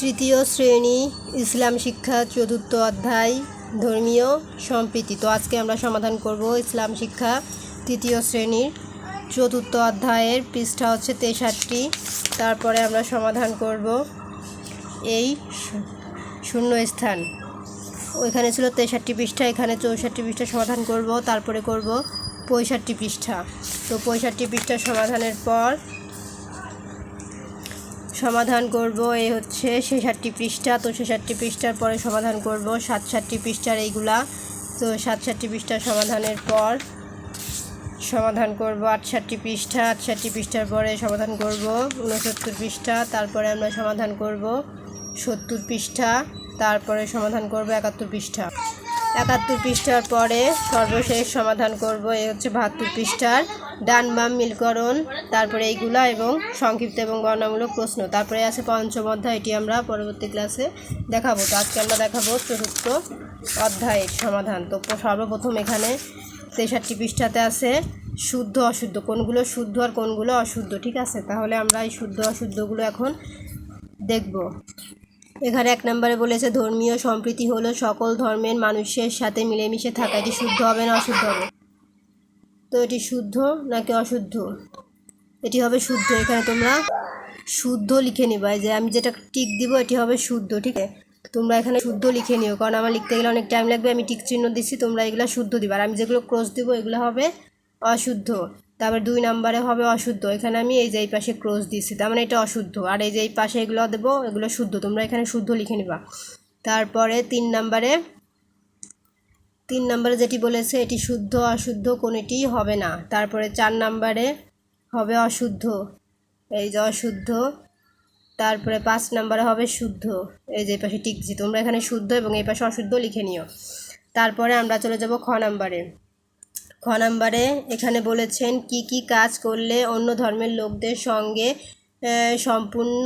তৃতীয় শ্রেণি, ইসলাম শিক্ষা, চতুর্থ অধ্যায়, ধর্মীয় সম্প্রীতি। তো আজকে আমরা সমাধান করব ইসলাম শিক্ষা তৃতীয় শ্রেণির। চতুর্থ অধ্যায়ের পৃষ্ঠা হচ্ছে তেষট্টি। তারপরে আমরা সমাধান করব এই শূন্য স্থান ওইখানে ছিল তেষট্টি পৃষ্ঠা, এখানে চৌষট্টি পৃষ্ঠা সমাধান করব, তারপরে করব পঁয়ষট্টি পৃষ্ঠা। তো পঁয়ষট্টি পৃষ্ঠা সমাধানের পর সমাধান করব, এই হচ্ছে ছেষট্টি পৃষ্ঠা। তো ছেষট্টি পৃষ্ঠার পরে সমাধান করব সাতষট্টি পৃষ্ঠার এইগুলা। তো সাতষট্টি পৃষ্ঠার সমাধানের পর সমাধান করব আটষট্টি পৃষ্ঠা। আটষট্টি পৃষ্ঠার পরে সমাধান করব উনসত্তর পৃষ্ঠা। তারপরে আমরা সমাধান করব সত্তর পৃষ্ঠা। তারপরে সমাধান করব একাত্তর পৃষ্ঠা। একাত্তর পৃষ্ঠার পরে সর্বশেষ সমাধান করব এই হচ্ছে বাহাত্তর পৃষ্ঠার ডান বাম মিলকরণ, তারপরে এইগুলা এবং সংক্ষিপ্ত এবং বর্ণামূলক প্রশ্ন। তারপরে আছে পঞ্চম অধ্যায়, এটি আমরা পরবর্তী ক্লাসে দেখাবো। তো আজকে আমরা দেখাবো চতুর্থ অধ্যায়ের সমাধান। তো সর্বপ্রথম এখানে তেষট্টি পৃষ্ঠাতে আছে শুদ্ধ অশুদ্ধ, কোনগুলো শুদ্ধ আর কোনগুলো অশুদ্ধ, ঠিক আছে? তাহলে আমরা এই শুদ্ধ অশুদ্ধগুলো এখন দেখব। এখানে এক নম্বরে বলেছে, ধর্মীয় সম্প্রীতি হলো সকল ধর্মের মানুষের সাথে মিলেমিশে থাকা। এটি শুদ্ধ হবে না অশুদ্ধ হবে? তো এটি শুদ্ধ নাকি অশুদ্ধ? এটি হবে শুদ্ধ। এখানে তোমরা শুদ্ধ লিখে নিবা। যে আমি যেটা টিক দিব, এটি হবে শুদ্ধ, ঠিক আছে? তোমরা এখানে শুদ্ধ লিখে নিও, কারণ আমার লিখতে গেলে অনেক টাইম লাগবে। আমি টিক চিহ্ন দিচ্ছি, তোমরা এগুলো শুদ্ধ দিবা। আর আমি যেগুলো ক্রস দিব, এগুলো হবে অশুদ্ধ। তারপর দুই নাম্বারে হবে অশুদ্ধ। এখানে আমি এই যে এই পাশে ক্রস দিচ্ছি তার মানে এটা অশুদ্ধ। আর এই যে এই পাশে এগুলো দেবো, এগুলো শুদ্ধ। তোমরা এখানে শুদ্ধ লিখে নিবা। তারপরে তিন নাম্বারে, তিন নম্বরে যেটি বলেছে, এটি শুদ্ধ, অশুদ্ধ, কোনোটি হবে না। তারপরে চার নম্বরে হবে অশুদ্ধ। এই যে অশুদ্ধ। তারপরে পাঁচ নম্বরে হবে শুদ্ধ। এই যে এই পাশে টিকছি। তোমরা এখানে শুদ্ধ এবং এই পাশে অশুদ্ধ লিখে নিও। তারপরে আমরা চলে যাব খ নম্বরে। খ নম্বরে এখানে বলেছেন, কি কি কাজ করলে অন্য ধর্মের লোকদের সঙ্গে সম্পূর্ণ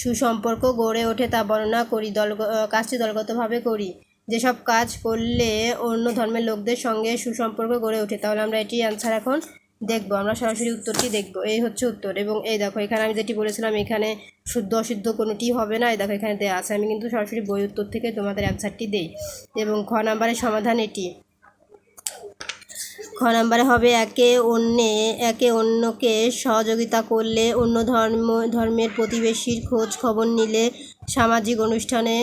সুসম্পর্ক গড়ে ওঠে তা বর্ণনা করি, দল কাজটি দলগতভাবে করি। যেসব কাজ করলে অন্য ধর্মের লোকদের সঙ্গে সুসম্পর্ক গড়ে ওঠে, তাহলে আমরা এটি অ্যান্সার এখন দেখব। আমরা সরাসরি উত্তরটি দেখব। এই হচ্ছে উত্তর। এবং এই দেখো, এখানে আমি যেটি বলেছিলাম, এখানে শুদ্ধ অশুদ্ধ কোনোটি হবে না, এই দেখো, এখানে দেওয়া আছে। আমি কিন্তু সরাসরি বই উত্তর থেকে তোমাদের অ্যান্সারটি দেই। এবং খ নাম্বারের সমাধান এটি। খ নম্বরে হবে একে অন্যে, একে অন্যকে সহযোগিতা করলে অন্য ধর্ম, ধর্মের প্রতিবেশীর খোঁজ খবর নিলে সামাজিক অনুষ্ঠানে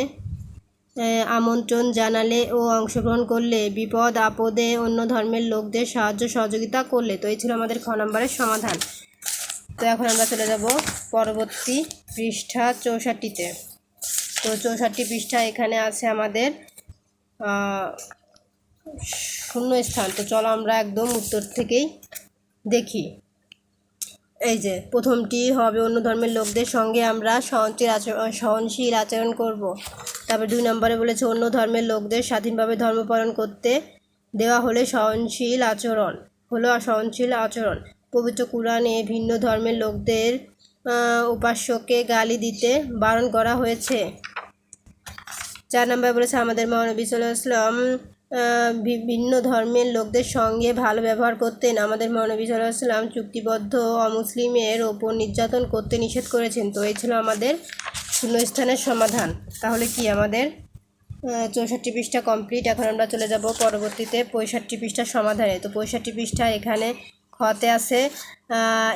আমন্ত্রণ জানালে ও অংশগ্রহণ করলে বিপদ, আপদে অন্য ধর্মের লোকদের সাহায্য, সহযোগিতা করলে। তো এই ছিল আমাদের খ নম্বরের সমাধান। তো এখন আমরা চলে যাব পরবর্তী পৃষ্ঠা চৌষট্টিতে। তো চৌষট্টি পৃষ্ঠা এখানে আছে আমাদের শূন্য স্থান। তো চলো আমরা একদম উত্তর থেকেই দেখি। এই যে, প্রথমটি হবে অন্য ধর্মের লোকদের সঙ্গে আমরা সহনশীল আচরণ সহনশীল আচরণ করব। তারপর দুই নম্বরে বলেছে, অন্য ধর্মের লোকদের স্বাধীনভাবে ধর্ম পালন করতে দেওয়া হলে সহনশীল আচরণ, হলো সহনশীল আচরণ। পবিত্র কোরআনে ভিন্ন ধর্মের লোকদের উপাস্যকে গালি দিতে বারণ করা হয়েছে। চার নম্বরে বলেছে, আমাদের মহানবী সাল্লাহ বিভিন্ন ধর্মের লোকদের সঙ্গে ভালো ব্যবহার করতেন। আমাদের মহানবী সাল্লাম চুক্তিবদ্ধ অমুসলিমের ওপর নির্যাতন করতে নিষেধ করেছেন। তো এই ছিল আমাদের শূন্যস্থানের সমাধান। তাহলে কি আমাদের চৌষট্টি পৃষ্ঠা কমপ্লিট? এখন আমরা চলে যাব পরবর্তীতে পঁয়ষট্টি পৃষ্ঠার সমাধানে। তো পঁয়ষট্টি পৃষ্ঠা এখানে খতে আছে।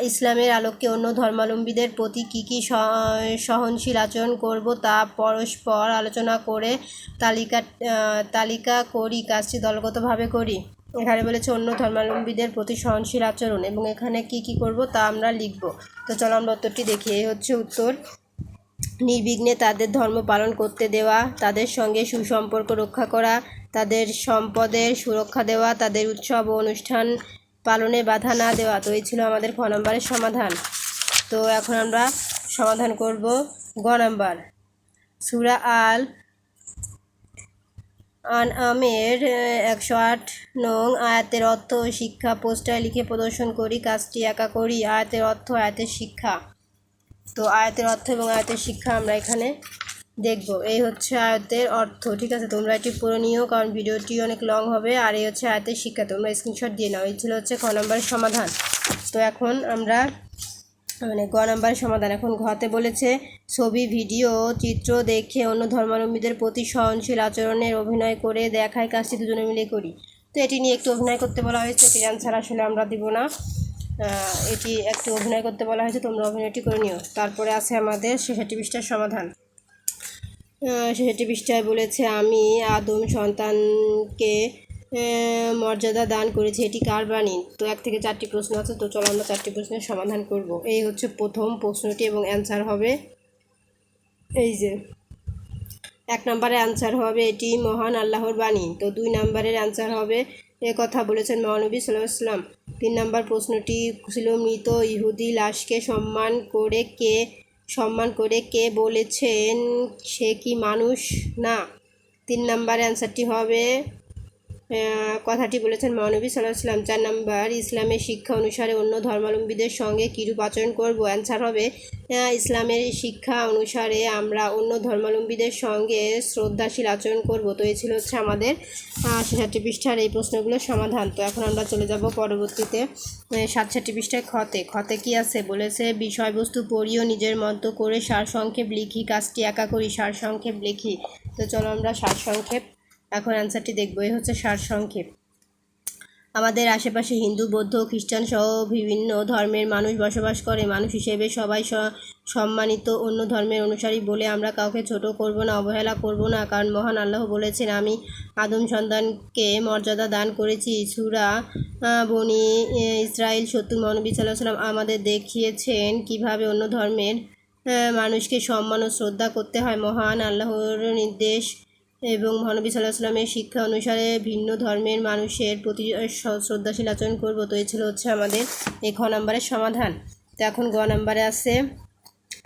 ইসলামের আলোকে অন্য ধর্মাবলম্বীদের প্রতি কী কী সহনশীল আচরণ করব তা পরস্পর আলোচনা করে তালিকা তালিকা করি, কাজটি দলগতভাবে করি। এখানে বলেছে অন্য ধর্মাবলম্বীদের প্রতি সহনশীল আচরণ এবং এখানে কি কি করব তা আমরা লিখব। তো চলো আমরা উত্তরটি দেখি। এই হচ্ছে উত্তর। নির্বিঘ্নে তাদের ধর্ম পালন করতে দেওয়া, তাদের সঙ্গে সুসম্পর্ক রক্ষা করা, তাদের সম্পদের সুরক্ষা দেওয়া, তাদের উৎসব ও অনুষ্ঠান পালনে বাধা না দেওয়া। তো এই ছিল আমাদের খ নম্বরের সমাধান। তো এখন আমরা সমাধান করব গ নাম্বার। সুরা আল আন আমের একশো আট নং আয়াতের অর্থ শিক্ষা। পোস্টার লিখে প্রদর্শন করি, কাজটি একা করি। আয়াতের অর্থ আয়াতের শিক্ষা। তো আয়াতের অর্থ এবং আয়াতের শিক্ষা আমরা এখানে দেখব। এই হচ্ছে আয়তের অর্থ, ঠিক আছে? তোমরা এটি পড়ে নিও, কারণ ভিডিওটি অনেক লং হবে। আর এই হচ্ছে আয়তের শিক্ষা, তোমরা স্ক্রিনশট দিয়ে নাও। এই ছিল হচ্ছে খ নম্বরের সমাধান। তো এখন আমরা মানে গ নাম্বারের সমাধান। এখন ঘতে বলেছে, ছবি, ভিডিও, চিত্র দেখে অন্য ধর্মাবলম্বীদের প্রতি সহনশীল আচরণের অভিনয় করে দেখায় কাজটি দুজনে মিলে করি। তো এটি নিয়ে একটু অভিনয় করতে বলা হয়েছে। এটির অ্যান্সার আসলে আমরা দিব না। এটি একটু অভিনয় করতে বলা হয়েছে। তোমরা অভিনয়টি করে নিও। তারপরে আছে আমাদের ছেষট্টি পৃষ্ঠার সমাধান। ছেষট্টি পৃষ্ঠায় বলেছে, আমি আদম সন্তানকে মর্যাদা দান করেছি, এটি কার বাণী? তো এক থেকে চারটি প্রশ্ন আছে, তো চলো আমরা চারটি প্রশ্নের সমাধান করব। এই হচ্ছে প্রথম প্রশ্নটি এবং অ্যান্সার হবে এই যে, এক নম্বরে অ্যান্সার হবে, এটি মহান আল্লাহর বাণী। তো দুই নম্বরের অ্যান্সার হবে, এ কথা বলেছেন মহানবী সাল্লাম তিন নম্বর প্রশ্নটি ছিল, মৃত ইহুদি লাশকে সম্মান করে কে সম্মান করে কে বলেছেন সে কি মানুষ? না। তিন নাম্বার অ্যান্সারটি হবে কথাটি বলেছেন মহানবী সাল্লাহ সাল্লাম চার নাম্বার ইসলামের শিক্ষা অনুসারে অন্য ধর্মাবলম্বীদের সঙ্গে কীরূপ আচরণ করব? অ্যান্সার হবে ইসলামের শিক্ষা অনুসারে আমরা অন্য ধর্মাবলম্বীদের সঙ্গে শ্রদ্ধাশীল আচরণ করব। তো এই ছিল হচ্ছে আমাদের ছেষট্টি পৃষ্ঠার এই প্রশ্নগুলোর সমাধান। তো এখন আমরা চলে যাব পরবর্তীতে সাতষট্টি পৃষ্ঠায় ক্ষতে। খতে কি আছে? বলেছে, বিষয়বস্তু পড়িও নিজের মতো করে সারসংক্ষেপ লিখি, কাজটি একা করি, সারসংক্ষেপ লিখি। তো চলো আমরা সারসংক্ষেপ এখন অ্যান্সারটি দেখব। এই হচ্ছে সারসংক্ষেপ আমাদের আশেপাশে হিন্দু, বৌদ্ধ, খ্রিস্টান সহ বিভিন্ন ধর্মের মানুষ বসবাস করে। মানুষ হিসেবে সবাই সম্মানিত। অন্য ধর্মের অনুসারী বলে আমরা কাউকে ছোট করব না, অবহেলা করব না। কারণ মহান আল্লাহ বলেছেন, আমি আদম সন্তানকে মর্যাদা দান করেছি। সুরা বনি ইসরায়েল সত্তর, মহানবী সাল্লাহ আমাদের দেখিয়েছেন কীভাবে অন্য ধর্মের মানুষকে সম্মান ও শ্রদ্ধা করতে হয়। মহান আল্লাহর নির্দেশ এবং মহানবী সাল্লাহ সাল্লামের শিক্ষা অনুসারে ভিন্ন ধর্মের মানুষের প্রতি শ্রদ্ধাশীল আচরণ করব। তো এই ছিল হচ্ছে আমাদের এই খ নম্বরের সমাধান। তো এখন গ নম্বরে আছে,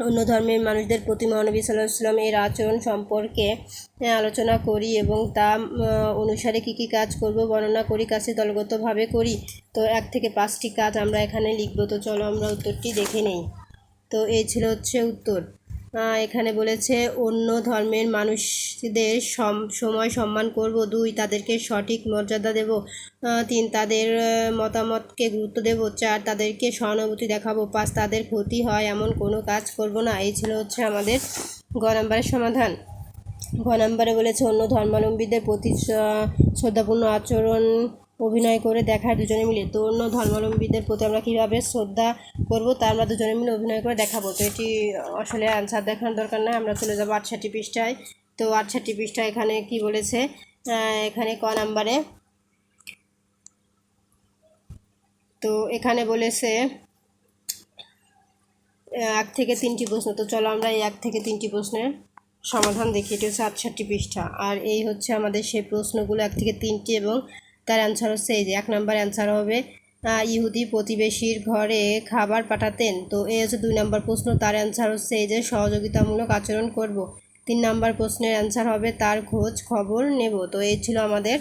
অন্য ধর্মের মানুষদের প্রতি মহানবী সাল্লাহ এর আচরণ সম্পর্কে আলোচনা করি এবং তা অনুসারে কী কী কাজ করব, বর্ণনা করি কাছে দলগতভাবে করি। তো এক থেকে পাঁচটি কাজ আমরা এখানে লিখব। তো চলো আমরা উত্তরটি দেখে নেই। তো এই ছিল হচ্ছে উত্তর। এখানে বলেছে, অন্য ধর্মের মানুষদের সম, সময় সম্মান করব। দুই, তাদেরকে সঠিক মর্যাদা দেব। তিন, তাদের মতামতকে গুরুত্ব দেব। চার, তাদেরকে সহানুভূতি দেখাবো। পাঁচ, তাদের ক্ষতি হয় এমন কোনো কাজ করব না। এই ছিল হচ্ছে আমাদের গ নম্বরের সমাধান। ঘ নম্বরে বলেছে, অন্য ধর্মাবলম্বীদের প্রতি শ্রদ্ধাপূর্ণ আচরণ অভিনয় করে দেখায় দুজনে মিলে। তো অন্য ধর্মাবলম্বীদের প্রতি আমরা কীভাবে শ্রদ্ধা করব, তা আমরা দুজনে মিলে অভিনয় করে দেখাবো। তো এটি আসলে আনসার দেখানোর দরকার নাই, আমরা চলে যাব আটষট্টি পৃষ্ঠায়। তো আটষট্টি পৃষ্ঠায় এখানে কি বলেছে? এখানে ক নাম্বারে। তো এখানে বলেছে এক থেকে তিনটি প্রশ্ন। তো চলো আমরা এই এক থেকে তিনটি প্রশ্নের সমাধান দেখি। এটি হচ্ছে আটষট্টি পৃষ্ঠা। আর এই হচ্ছে আমাদের সেই প্রশ্নগুলো, এক থেকে তিনটি এবং তার অ্যান্সার হচ্ছে এই যে, এক নম্বর অ্যান্সার হবে ইহুদি প্রতিবেশীর ঘরে খাবার পাঠাতেন। তো এই হচ্ছে দুই নম্বর প্রশ্ন, তার অ্যান্সার হচ্ছে এই যে, সহযোগিতামূলক আচরণ করব। তিন নম্বর প্রশ্নের অ্যান্সার হবে, তার খোঁজ খবর নেব। তো এই ছিল আমাদের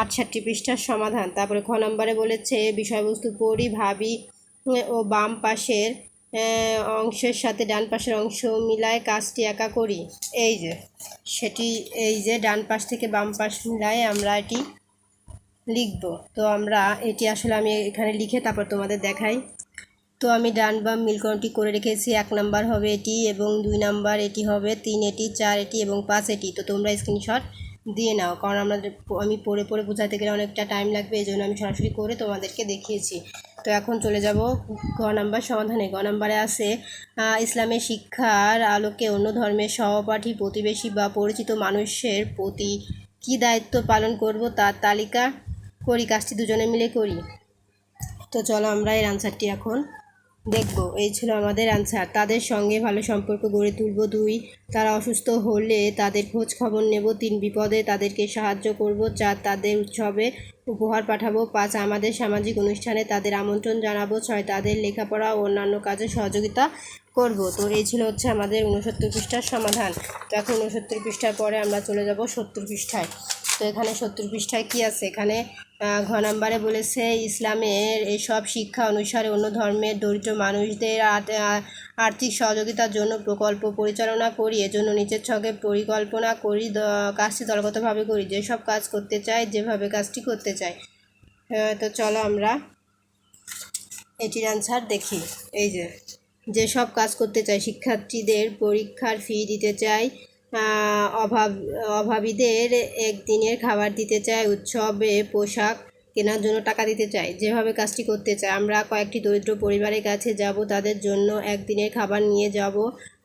আটষট্টি পৃষ্ঠার সমাধান। তারপরে খ নম্বরে বলেছে, বিষয়বস্তু পড়ি, ভাবি ও বাম পাশের অংশের সাথে ডান পাশের অংশ মিলায় কাজটি একা করি। এই যে, সেটি, এই যে, ডান পাশ থেকে বাম পাশ মিলায় আমরা এটি লিখব। তো আমরা এটি আসলে আমি এখানে লিখে তারপর তোমাদের দেখাই। তো আমি ডান বাম মিলকরণটি করে রেখেছি। এক নাম্বার হবে এটি এবং দুই নাম্বার এটি হবে, তিন এটি, চার এটি এবং পাঁচ এটি। তো তোমরা স্ক্রিনশট দিয়ে নাও, কারণ আমাদের আমি পড়ে পড়ে বোঝাতে গেলে অনেকটা টাইম লাগবে, এই জন্য আমি সরাসরি করে তোমাদেরকে দেখিয়েছি। তো এখন চলে যাব গ নাম্বার সমাধানে। গ নাম্বারে আছে ইসলামের শিক্ষার আলোকে অন্য ধর্মের সহপাঠী, প্রতিবেশী বা পরিচিত মানুষের প্রতি কী দায়িত্ব পালন করব তার তালিকা? করি কাজটি দুজনে মিলে করি। তো চলো আমরা এর আনসারটি এখন দেখব। এই ছিল আমাদের আনসার তাদের সঙ্গে ভালো সম্পর্ক গড়ে তুলব দুই। তারা অসুস্থ হলে তাদের খোঁজ খবর নেব তিন। বিপদে তাদেরকে সাহায্য করব চার তাদের উৎসবে উপহার পাঠাবো। পাঁচ, আমাদের সামাজিক অনুষ্ঠানে তাদের আমন্ত্রণ জানাব। ছয়, তাদের লেখাপড়া ও অন্যান্য কাজে সহযোগিতা করব। তো এই ছিল হচ্ছে আমাদের উনসত্তর পৃষ্ঠার সমাধান। তো এখন উনসত্তর পৃষ্ঠার পরে আমরা চলে যাব সত্তর পৃষ্ঠায়। তো এখানে সত্তর পৃষ্ঠায় কি আছে? এখানে ঘ নাম্বারে বলেছে, ইসলামের এসব শিক্ষা অনুসারে অন্য ধর্মের দরিদ্র মানুষদের আর্থিক সহযোগিতার জন্য প্রকল্প পরিচালনা করি, এজন্য নিচের ছকে পরিকল্পনা করি কাজটি দলগতভাবে করি, যেসব কাজ করতে চাই, যেভাবে কাজটি করতে চাই। তো চলো আমরা এটির অ্যান্সার দেখি। এই যে, যেসব কাজ করতে চাই, শিক্ষার্থীদের পরীক্ষার ফি দিতে চাই অভাব, অভাবীদের একদিনের খাবার দিতে চাই উৎসবে পোশাক কেনার জন্য টাকা দিতে চাই যেভাবে কাজটি করতে চাই আমরা কয়েকটি দরিদ্র পরিবারের কাছে যাব, তাদের জন্য একদিনের খাবার নিয়ে যাব।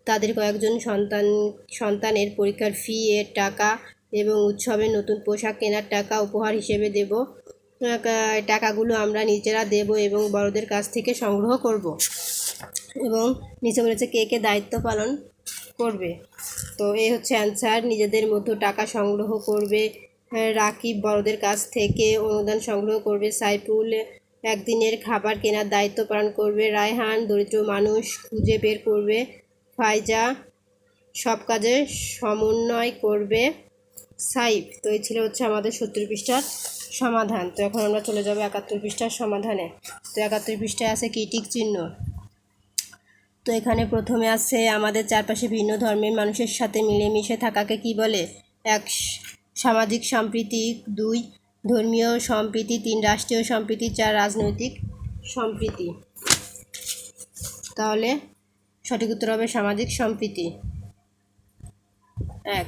তাদের কয়েকজন সন্তান, সন্তানের পরীক্ষার ফি এর টাকা এবং উৎসবে নতুন পোশাক কেনার টাকা উপহার হিসেবে দেব। টাকাগুলো আমরা নিজেরা দেব এবং বড়দের কাছ থেকে সংগ্রহ করব। এবং নিচে বলেছে, কে কে দায়িত্ব পালন করবে? তো এই হচ্ছে অ্যান্সার নিজেদের মধ্যে টাকা সংগ্রহ করবে রাকিব বড়দের কাছ থেকে অনুদান সংগ্রহ করবে, সাইফুল একদিনের খাবার কেনার দায়িত্ব পালন করবে, রায়হান দরিদ্র মানুষ খুঁজে বের করবে, ফাইজা সব কাজে সমন্বয় করবে, সাইফ। তো এই ছিল হচ্ছে আমাদের সত্তর পৃষ্ঠার সমাধান। তো এখন আমরা চলে যাব একাত্তর পৃষ্ঠার সমাধানে। তো একাত্তর পৃষ্ঠায় আছে কীটিক চিহ্ন। তো এখানে প্রথমে আছে আমাদের চারপাশে ভিন্ন ধর্মের মানুষের সাথে মিলেমিশে থাকাকে কি বলে? এক, সামাজিক সম্প্রীতি। দুই, ধর্মীয় সম্প্রীতি। তিন, রাষ্ট্রীয় সম্প্রীতি। চার, রাজনৈতিক সম্প্রীতি। তাহলে সঠিক উত্তর হবে সামাজিক সম্প্রীতি। এক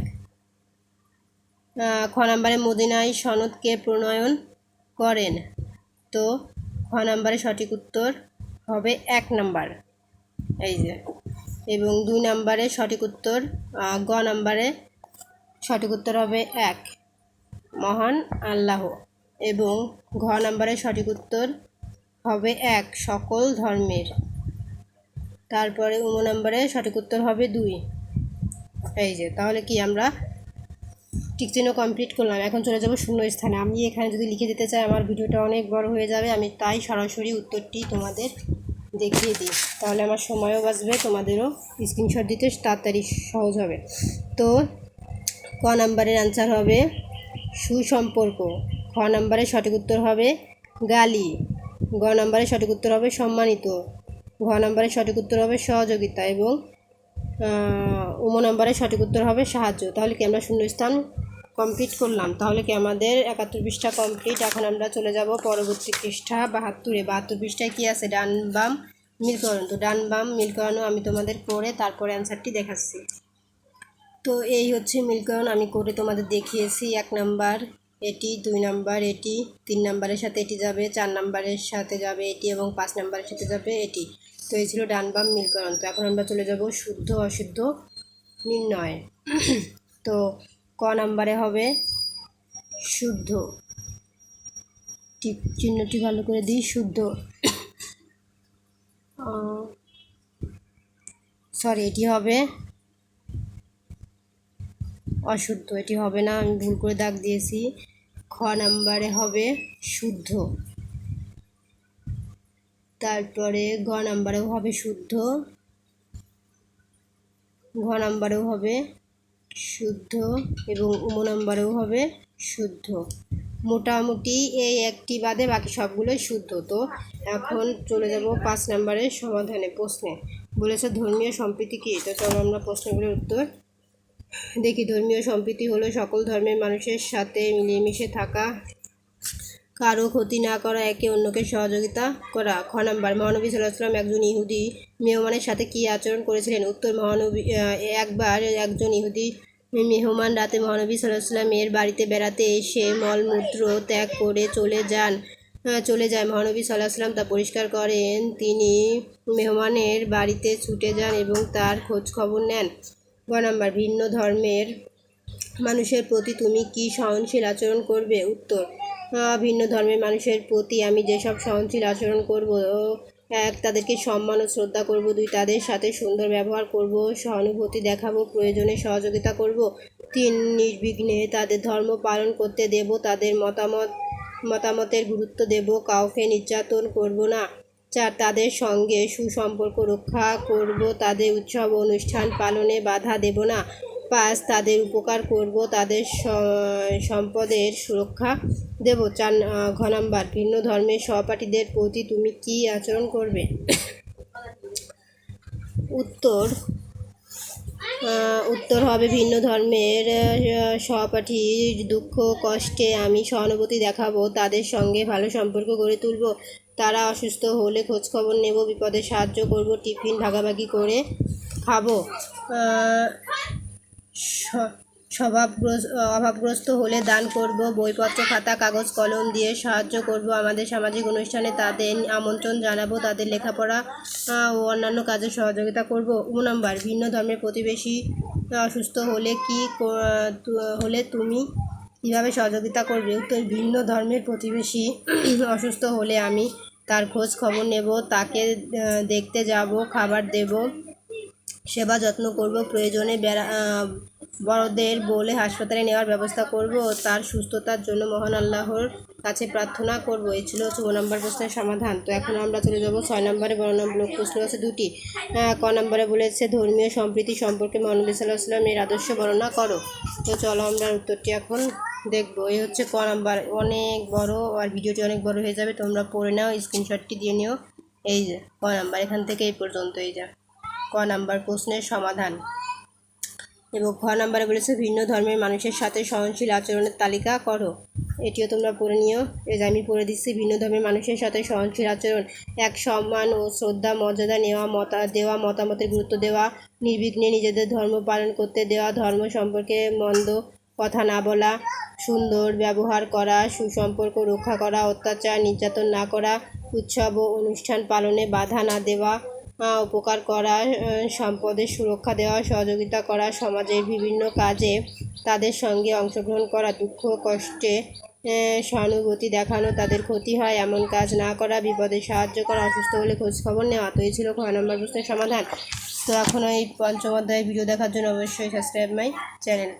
খ নাম্বারে মদিনায় সনদকে প্রণয়ন করেন। তো খ নাম্বারে সঠিক উত্তর হবে এক নাম্বার। এই যে। এবং দুই নাম্বারে সঠিক উত্তর গ নাম্বারে সঠিক উত্তর হবে এক। মহান আল্লাহ। এবং ঘ নাম্বারে সঠিক উত্তর হবে এক, সকল ধর্মের। তারপরে উম নাম্বারে সঠিক উত্তর হবে দুই। এই যে, তাহলে কি আমরা চিহ্ন কমপ্লিট করলাম। এখন চলে যাব শূন্য স্থানে। আমি এখানে যদি লিখে দিতে চাই, আমার ভিডিওটা অনেক বড় হয়ে যাবে। আমি তাই সরাসরি উত্তরটি তোমাদের দেখিয়ে দিই। তাহলে আমার সময়ও বাঁচবে, তোমাদেরও স্ক্রিনশট দিতে তাড়াতাড়ি সহজ হবে। তো ক নাম্বারের আনসার হবে, সুসম্পর্ক। খ নাম্বারের সঠিক উত্তর হবে, গালি। গ নাম্বারের সঠিক উত্তর হবে, সম্মানিত। ঘ নাম্বারের সঠিক উত্তর হবে, সহযোগিতা। এবং উম নম্বরের সঠিক উত্তর হবে, সাহায্য। তাহলে কি আমরা শূন্যস্থান কমপ্লিট করলাম। তাহলে কি আমাদের একাত্তর পৃষ্ঠা কমপ্লিট এখন আমরা চলে যাব পরবর্তী পৃষ্ঠা, বাহাত্তরে। বাহাত্তর পৃষ্ঠায় কী আছে? ডান বাম মিলকরণ তো ডান বাম মিলকরণও আমি তোমাদের করে তারপরে অ্যান্সারটি দেখাচ্ছি। তো এই হচ্ছে মিলকরণ আমি করে তোমাদের দেখিয়েছি, এক নাম্বার এটি, দুই নাম্বার এটি, তিন নাম্বারের সাথে এটি যাবে, চার নাম্বারের সাথে যাবে এটি এবং পাঁচ নাম্বারের সাথে যাবে এটি। তো এই ছিল ডান বাম মিলকরণ তো এখন আমরা চলে যাব শুদ্ধ অশুদ্ধ নির্ণয়। তো ক নাম্বারে হবে? শুদ্ধ। ঠিক চিহ্নটি ভালো করে দিই, শুদ্ধ। সরি এটি হবে অশুদ্ধ। এটি হবে না, আমি ভুল করে দাগ দিয়েছি। খ নাম্বারে হবে শুদ্ধ। তারপরে গ নাম্বারেও হবে শুদ্ধ। ঘ নাম্বারেও হবে শুদ্ধ এবং উম নাম্বারেও হবে শুদ্ধ। মোটামুটি এই একটি বাদে বাকি সবগুলোই শুদ্ধ। তো এখন চলে যাব পাঁচ নাম্বারের সমাধানে প্রশ্নে। বলেছে ধর্মীয় সম্প্রীতি কী? তো চলো আমরা প্রশ্নগুলোর উত্তর দেখি। ধর্মীয় সম্প্রীতি হলো সকল ধর্মের মানুষের সাথে মিলেমিশে থাকা, কারও ক্ষতি না করা, একে অন্যকে সহযোগিতা করা। খ নাম্বার, মহানবী সাল্লাহ সাল্লাম একজন ইহুদি মেহমানের সাথে কী আচরণ করেছিলেন? উত্তর, মহানবী একবার একজন ইহুদি মেহমান রাতে মহানবী সাল্লাহ সাল্লামের বাড়িতে বেড়াতে এসে মলমূত্র ত্যাগ করে চলে যান। চলে যায় মহানবী সাল্লাহ সাল্লাম তা পরিষ্কার করেন। তিনি মেহমানের বাড়িতে ছুটে যান এবং তার খোঁজ খবর নেন। গ নাম্বার, ভিন্ন ধর্মের মানুষের প্রতি তুমি কি সহনশীল আচরণ করবে? উত্তর ভিন্ন ধর্মের মানুষের প্রতি আমি যেসব সহনশীল আচরণ করব এক, তাদেরকে সম্মান ও শ্রদ্ধা করব। দুই, তাদের সাথে সুন্দর ব্যবহার করব, সহানুভূতি দেখাবো, প্রয়োজনে সহযোগিতা করব। তিন, নির্বিঘ্নে তাদের ধর্ম পালন করতে দেব, তাদের মতামত, মতামতের গুরুত্ব দেব, কাউকে নির্যাতন করব না। চার, তাদের সঙ্গে সুসম্পর্ক রক্ষা করব, তাদের উৎসব অনুষ্ঠান পালনে বাধা দেব না। পাঁচ তাদের উপকার করব, তাদের সম্পদের সুরক্ষা দেব। চার ঘ নাম্বার, ভিন্ন ধর্মের সহপাঠীদের প্রতি তুমি কি আচরণ করবে? উত্তর উত্তর হবে ভিন্ন ধর্মের সহপাঠীর দুঃখ, কষ্টে আমি সহানুভূতি দেখাবো, তাদের সঙ্গে ভালো সম্পর্ক গড়ে তুলব। তারা অসুস্থ হলে খোঁজখবর নেব, বিপদে সাহায্য করব, টিফিন ভাগাভাগি করে খাব। স্বভাবগ্রস্ত অভাবগ্রস্ত হলে দান করব, বইপত্র, খাতা, কাগজ, কলম দিয়ে সাহায্য করব। আমাদের সামাজিক অনুষ্ঠানে তাদের আমন্ত্রণ জানাব, তাদের লেখাপড়া ও অন্যান্য কাজে সহযোগিতা করব। উ নাম্বার, ভিন্ন ধর্মের প্রতিবেশী অসুস্থ হলে কি হলে তুমি কীভাবে সহযোগিতা করবে? উত্তর, ভিন্ন ধর্মের প্রতিবেশী অসুস্থ হলে আমি তার খোঁজ খবর নেব, তাকে দেখতে যাব, খাবার দেব, সেবা যত্ন করব, প্রয়োজনে বেড়া বড়দের বলে হাসপাতালে নেওয়ার ব্যবস্থা করব তার সুস্থতার জন্য মহান আল্লাহর কাছে প্রার্থনা করব। এই ছিল ও নম্বর প্রশ্নের সমাধান। তো এখন আমরা চলে যাব ছয় নম্বরে, বড় নম্বর প্রশ্ন আছে দুটি। ক নম্বরে বলেছে, ধর্মীয় সম্প্রীতি সম্পর্কে মহানবী সাল্লাহ এর আদর্শ বর্ণনা করো। তো চলো আমরা উত্তরটি এখন দেখব। এই হচ্ছে ক নাম্বার। অনেক বড় আর ভিডিওটি অনেক বড় হয়ে যাবে, তোমরা পড়ে নাও, স্ক্রিনশটটি দিয়ে নিও। এই যে, ক নাম্বার, এখান থেকে এই পর্যন্ত, এই যা। ক নাম্বার প্রশ্নের সমাধান। এবং খ নাম্বারে বলেছে ভিন্ন ধর্মের মানুষের সাথে সহনশীল আচরণের তালিকা করো। এটিও তোমরা পড়ে নিও। এই যে আমি পড়ে দিচ্ছি, ভিন্ন ধর্মের মানুষের সাথে সহনশীল আচরণ, এক সম্মান ও শ্রদ্ধা, মর্যাদা নেওয়া, মতা, দেওয়া, মতামতের গুরুত্ব দেওয়া, নির্বিঘ্নে নিজেদের ধর্ম পালন করতে দেওয়া, ধর্ম সম্পর্কে মন্দ কথা না বলা, সুন্দর ব্যবহার করা, সুসম্পর্ক রক্ষা করা, অত্যাচার নির্যাতন না করা, উৎসব ও অনুষ্ঠান পালনে বাধা না দেওয়া উপকার করা সম্পদের সুরক্ষা দেওয়া, সহযোগিতা করা, সমাজের বিভিন্ন কাজে তাদের সঙ্গে অংশগ্রহণ করা, দুঃখ, কষ্টে সহানুভূতি দেখানো, তাদের ক্ষতি হয়, এমন কাজ না করা, বিপদে সাহায্য করা, অসুস্থ হলে খোঁজখবর নেওয়া তো এই ছিল খ নম্বর প্রশ্নের সমাধান। তো এখন এই পঞ্চম অধ্যায় ভিডিও দেখার জন্য অবশ্যই সাবস্ক্রাইব মাই চ্যানেল